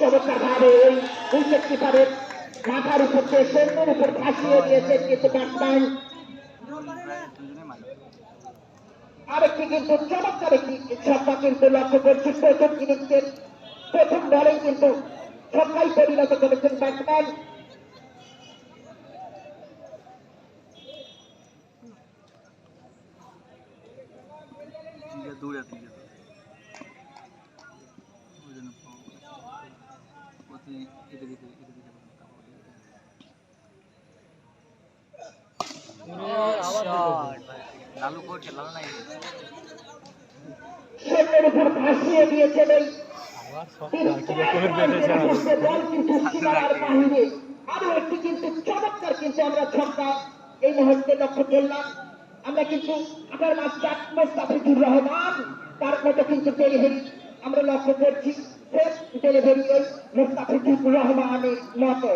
চমৎকার ভাবে ওই উইকেট কিপারের মাথার উপর দিয়ে সৈন্যের উপর ভাসিয়ে দিয়েছেন কিন্তু ব্যাটসম্যান আরেকটি কিন্তু চমৎকার একটি ছক্কা কিন্তু লক্ষ্য করছি প্রথম ইনিংসের প্রথম বলেই কিন্তু ছক্কাই পরিণত করেছেন ব্যাটসম্যান তিনটা দৌড়ে তিনটা ওই জন্য প্রতি এটা দিতে এটা দিতে উপর ভাসিয়ে দিয়েছেন এই বল কিন্তু বাহিরে আরও একটি কিন্তু চমৎকার কিন্তু আমরা ছক্কা এই মুহূর্তে লক্ষ্য করলাম আমরা কিন্তু আপনার মাস্টার মোস্তাফিজুর রহমান তার মতো কিন্তু ডেলিভারি আমরা লক্ষ্য করছি শেষ ডেলিভারি ওই মোস্তাফিজুর রহমানের মতো।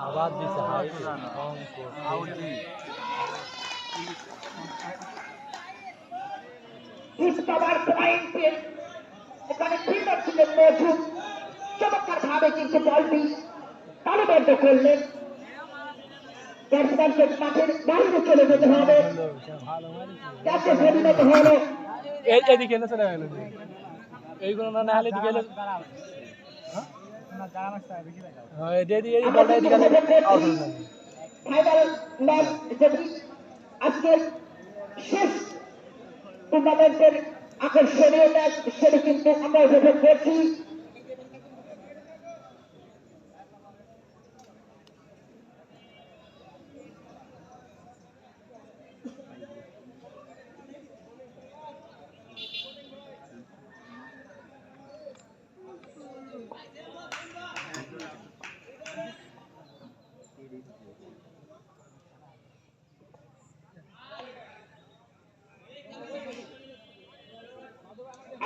আবার দিছে হাই আউলি ইস্তাবার পয়েন্টে এখানে ফিল্ডার ছিলেন মজুদ চমৎকার ভাবে কিন্তু বলটি তালুবদ্ধ করলেন ব্যাটসম্যানকে মাঠের বাইরে চলে যেতে হবে। ভালো পরিণত হলো এদিকে এনে চলে গেল। এইগুলো না না হলে এদিকে এলে হ্যাঁ আকর্ষণীয় ম্যাচ সেটি কিন্তু আমরা উপভোগ করছি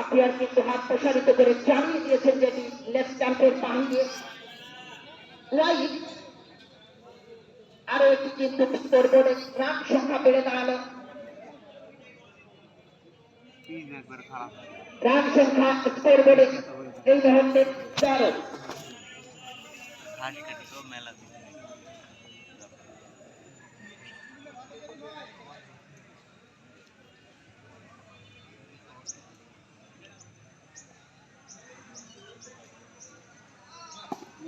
আপিয়ার কিন্তু হাত প্রসারিত করে জানিয়ে দিয়েছেন যেটি লেফট স্ট্যাম্পের বাহিরে রাইট আরও একটি কিন্তু স্কোরবোর্ডে রান সংখ্যা বেড়ে দাঁড়াল পিচ একবার খারাপ রান সংখ্যা স্কোরবোর্ডে এই মুহূর্তে তেরো ঘাস কাটি তো মেলা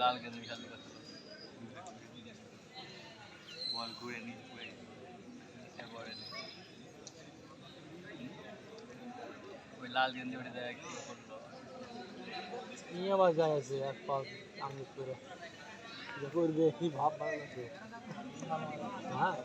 লাল গেঞ্জি খেলতে করতে বল ঘুরে নিয়ে ঘুরে নি। ওই লাল গেঞ্জি উঠে দেয় কি করল নিয়ে আবার যায় আছে, এক পা আঙুল করে। কি ভাব ভালো হ্যাঁ?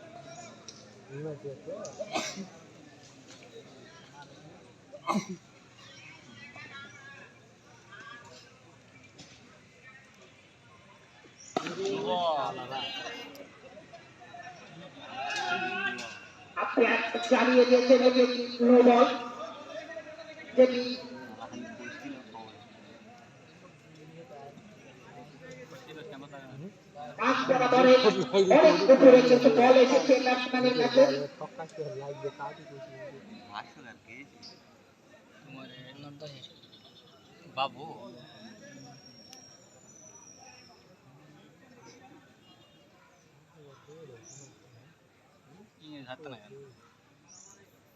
একটা। আপনি জানিয়ে দিয়েছেন এই যে নো বল যেটি পাঁচ বরাবরে অনেক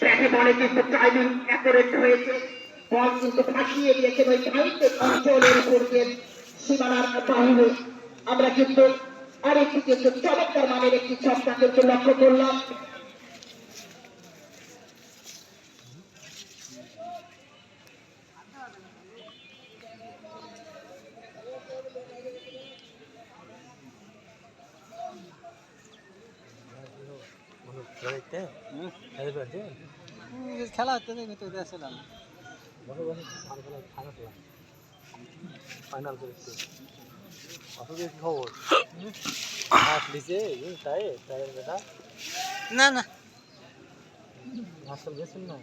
ব্যাটে বলে কিন্তু টাইমিং অ্যাকুরেট হয়েছে বল কিন্তু ওই উপর দিয়ে সীমানার বাহিনী আমরা কিন্তু আরেকটি কিন্তু চমৎকার মানের একটি ছক্কা কিন্তু লক্ষ্য করলাম দেখতে খেলতে পারছে খেলা হচ্ছে না কিন্তু বসে বসে ফাইনাল খেলা ফাইনাল কি খবর? মাছ দিছে তাই তাই বেটা না না। মাছটা বেছেন না?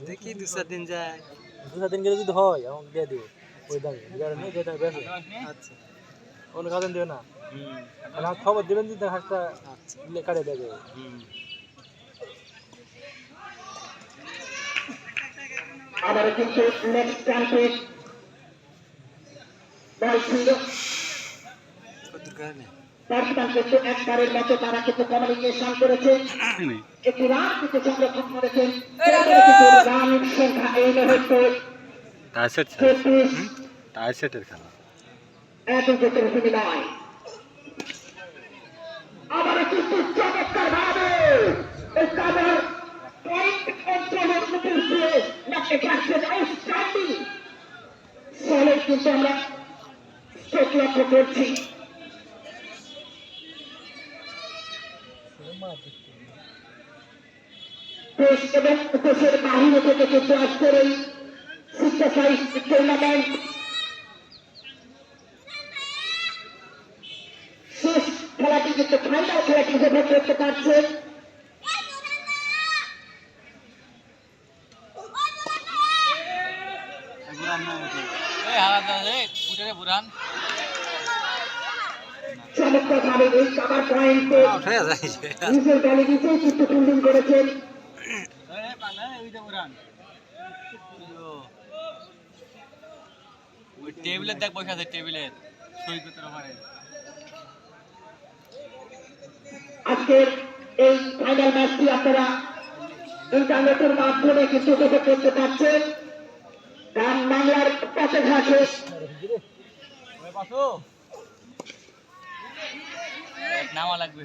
দেখি দু চার দিন যায় দু চার দিন গেলে যদি হয় আমাকে দিয়ে দিও। ওই দামে নেই যেটা বেছে আচ্ছা। অন্য খাতেন দিও না। হুম। আমার খবর দেবেন যদি হাঁসটা আচ্ছা। কাটে দেবে। হুম। কিন্তু নেক্সট ক্যাম্পে বল ছিল কত কিন্তু একবারের মতো তারা কিন্তু কমিউনিকেশন করেছে। একটি রান কিন্তু সংরক্ষণ করেছেন রান সংখ্যা এই মুহূর্তে তার সেট তার সেটের খেলা। এক উইকেটের বিনিময় আবারও কিন্তু চমৎকার ভাবে কাভার পয়েন্ট অঞ্চলের উপর দিয়ে নাকি যাচ্ছেন আউটস্ট্যান্ডিং ফলে কিন্তু আমরা চোখ লক্ষ্য করছি থেকে কিন্তু আজকের এই শিক্ষা সাহিত্য টুর্নামেন্ট শেষ খেলাটি কিন্তু ফাইনাল খেলাটি উপভোগ করতে পারছেন এই কাবার পয়েন্টে নিজের দলে নিজেই কিন্তু ফিল্ডিং করেছেন। টেবিলের দেখ বসে আছে টেবিলের। সই করতে পারে আজকের এই ফাইনাল ম্যাচটি আপনারা ইন্টারনেটের মাধ্যমে কিন্তু উপভোগ করতে পারছেন? গ্রাম বাংলার পাশো নামা লাগবে।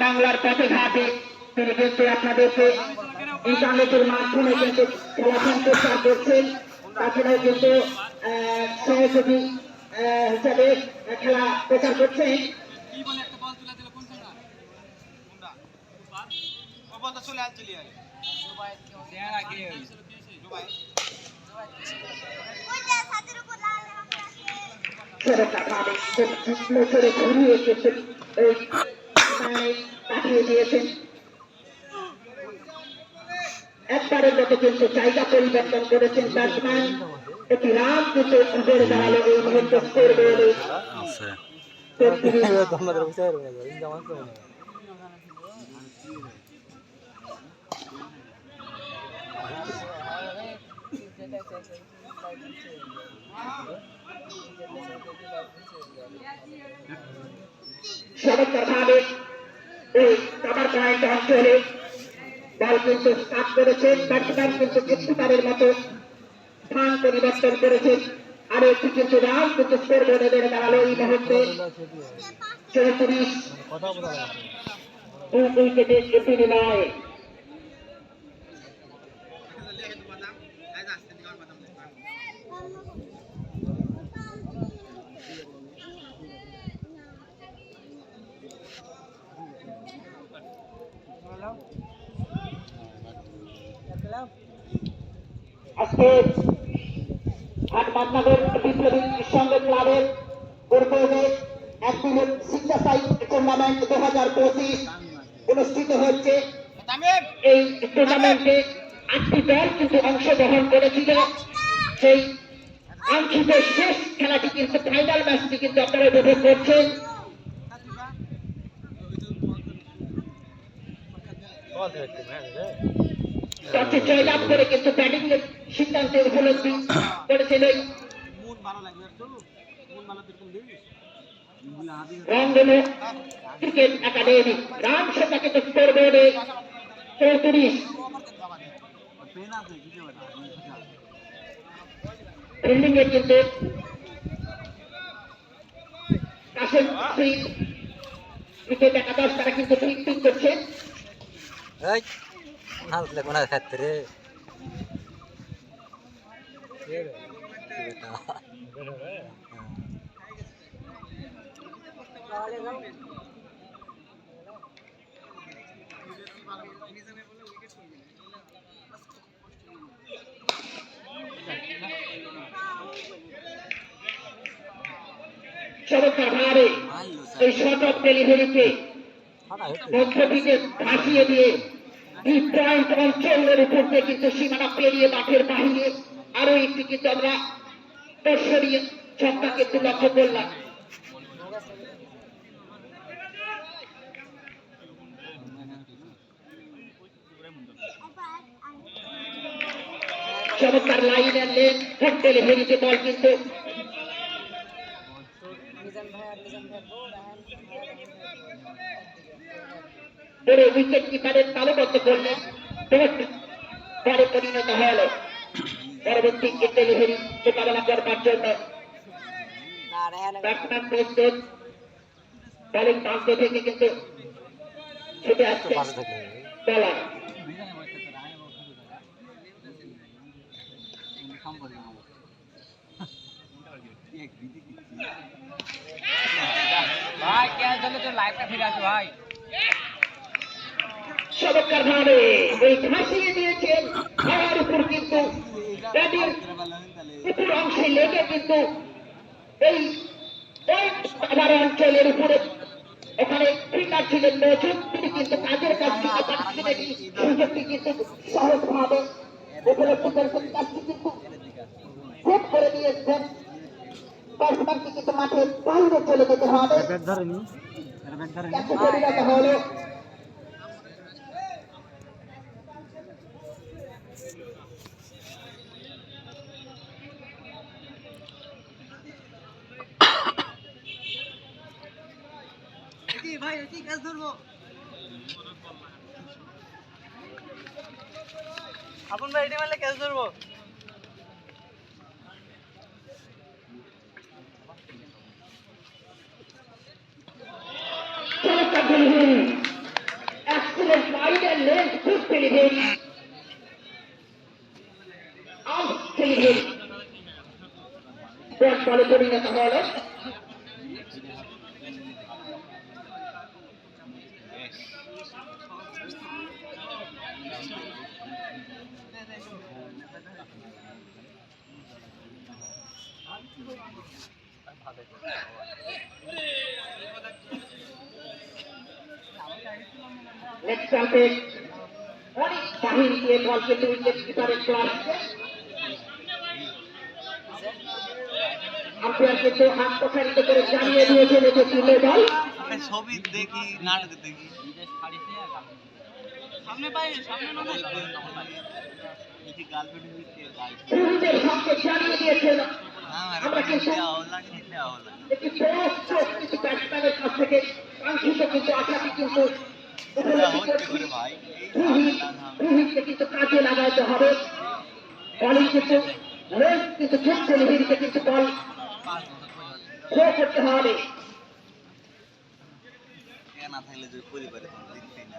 বাংলার পথে ঘাটে। তিনি কিন্তু আপনাদেরকে ইন্টারনেটের মাধ্যমে কিন্তু খেলা সম্প্রচার করছেন। তাছাড়াও কিন্তু সহযোগী হিসাবে খেলা প্রচার করছেন ঘুরিয়ে পাঠিয়ে দিয়েছেন। একবারের মতো কিন্তু জায়গা পরিবর্তন করেছেন ব্যাটসম্যান একটি রান কিন্তু বেড়ে দাঁড়াল এই মুহূর্তে স্কোর বেড়ে আছে তেত্রিশ তোমাদের বুঝতে পারবে না ইনকাম আসতে হবে না Kita চমৎকার ভাবে এই কাবার পয়েন্ট অঞ্চলে বল কিন্তু স্টার্ট করেছেন ব্যাটসম্যান কিন্তু কিছুবারের মতো। স্থান পরিবর্তন করেছেন আরও একটি কিন্তু রান কিন্তু স্কোর বোর্ডে বেড়ে দাঁড়াল এই মুহূর্তে। চৌত্রিশ দুই উইকেটে এটি নয় আজকে হাটবাদনগর বিপ্লবী সংঘ ক্লাবের উদ্যোগে একদিনের সিদ্ধাসাই টুর্নামেন্ট দু হাজার পঁচিশ অনুষ্ঠিত হচ্ছে। এই টুর্নামেন্টে আটটি দল কিন্তু অংশগ্রহণ করেছিল। সেই আংশিক শেষ খেলাটি কিন্তু ফাইনাল ম্যাচটি কিন্তু আপনারা উপভোগ করছেন। জয়লাভ করে কিন্তু ব্যাটিং সিদ্ধান্তে উপলব্ধি করেছিল। রংধনু ক্রিকেট একাডেমি সংখ্যা কিন্তু স্কোর বোর্ডে চৌত্রিশ। ফিল্ডিং এ কিন্তু কাশেম সিং ক্রিকেট একাদশ তারা কিন্তু করছে। চমৎকার ভাবে এই অফ ডেলিভারিতে মধ্য থেকে ভাসিয়ে দিয়ে দুই পয়েন্ট অঞ্চলের উপর দিয়ে কিন্তু সীমানা পেরিয়ে মাঠের বাহিরে আরও একটি কিন্তু আমরা দর্শনীয় ছক্কা কিন্তু লক্ষ্য করলাম। চমৎকার লাইনের লেন ফুট ডেলিভারিতে বল কিন্তু। পরিণত হল। পরবর্তী ডেলিভারি মোকাবেলা করবার জন্য। ব্যাটসম্যান প্রস্তুত। বলিং প্রান্ত থেকে কিন্তু ছুটে আসছে বলার। ভাই, কে আসলে তো লাইভটা ফিরে আসো, ভাই। চমৎকার ভাবে এই ভাসিয়ে দিয়েছেন খেলার উপর কিন্তু ব্যাটিং উপর অংশে লেগে কিন্তু এই আমার অঞ্চলের উপরে এখানে ফিল্ডার ছিলেন মজুদ তিনি কিন্তু কাজের কাছ থেকে পাচ্ছিলেন সুযোগটি কিন্তু সহজভাবে উপলব্ধ করেছেন কাজটি কিন্তু সেট করে দিয়েছেন। ব্যাটসম্যানকে কিন্তু মাঠের বাইরে চলে যেতে হবে। হলো ভাই কি কাজ ধরবো আপন ভাই এটি মারলে ক্যাচ ধরবো চমৎকার delivery excellent wide and length good delivery out delivery ball বলে পরিণত হলো নেক্সট অনেক বাহির দিয়ে বল কিন্তু উইকেট কিপারের ক্লাস আম্পায়ার কিন্তু হাত প্রসারিত করে জানিয়ে দিয়েছেন এটি তুলে বল ছবি দেখি নাটক দেখি সামনে পাই সামনে নয় গার্লফ্রেন্ড সঙ্গে জানিয়ে দিয়েছেন আমরা কিন্তু একটি বড় চোখ ব্যাটসম্যানের কাছ থেকে কাঙ্ক্ষিত কিন্তু আশাটি কিন্তু উপলব্ধি হচ্ছে করছি করে ভাই রুহি রুহিকে কিন্তু কাজে লাগাইতে হবে বলিং কিন্তু রেস কিন্তু ছুটছে লিহিরিকে কিন্তু বল পাঁচ বছর পর্যন্ত থ্রো করতে হবে এ না থাকলে যে পরিবারে কোনো দেখতেই না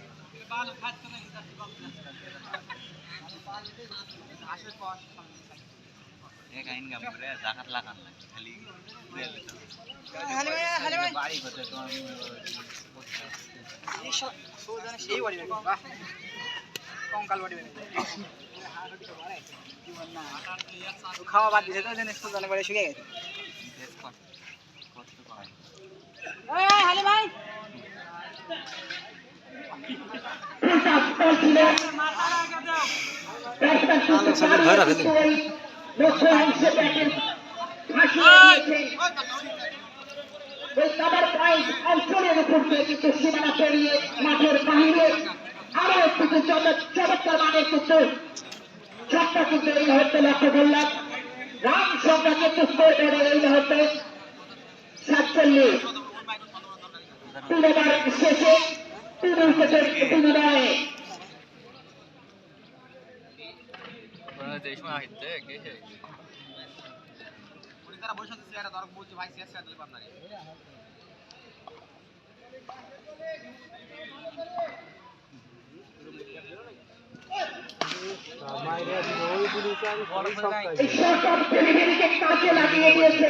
খাওয়া বাদ দিছে তো শুকিয়ে গেছে দেশ কর কষ্ট করে হালি ভাই প্রতাপ বল ছিল ব্যাটসম্যান কিন্তু লক্ষ্য অংশে ওই কাবার কিন্তু মাঠের বাহিরে আরও একটু চমৎকার মানের কিন্তু ছক্কা কিন্তু এই মুহূর্তে লক্ষ্য করলাম রাম সংখ্যা কিন্তু স্কোর করে এই মুহূর্তে সাতচল্লিশ শেষে তিন দেশ মা হিতে কে তারা বসে আছে চেয়ারে ধর বলছি ভাই চেয়ার চেয়ার দিলে পারনা রে। মাইরে ওই পুলিশে আমি সবই সব এই পাইছি শর্ট অফ ডেলিভারিকে কাজে লাগিয়ে দিয়েছে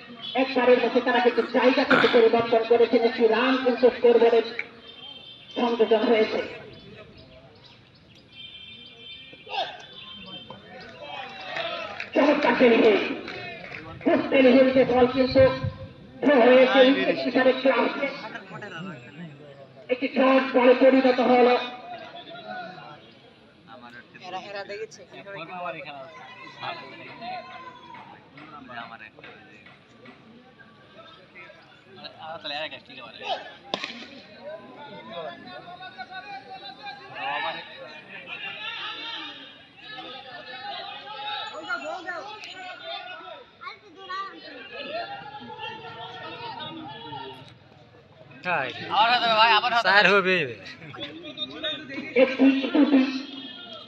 একবারের মধ্যে তারা কিন্তু জায়গা কিন্তু পরিবর্তন করেছেন একটি রান কিন্তু স্কোর বোর্ডে সংযোজন হয়েছে। চমৎকার ডেলিভারি খুব বল কিন্তু হয়েছে। সেখানে ক্লাসে একটি শর্ট বলে পরিণত হলো। এরা এরা দেখেছে আমার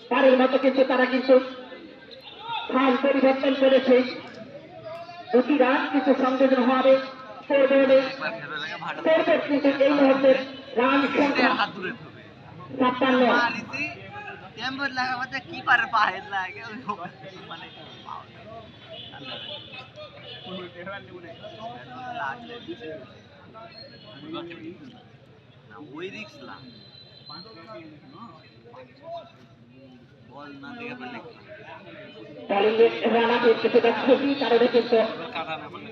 পারের মতো কিন্তু তারা কিন্তু স্থান পরিবর্তন করেছে। দুটি কিন্তু সংযোজন হবে। এই মুহূর্তে রান সংখ্যা ছাপ্পান্ন লাগে ওই মানে ওই রিক্স না বল না দেখে পেলে বলিংয়ে রান আউট কিছুটা কারণে কিন্তু কাটা না বলে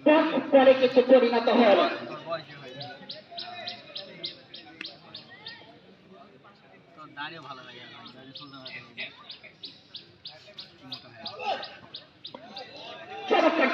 আমার পরে কিছু পরিণত হল চমৎকার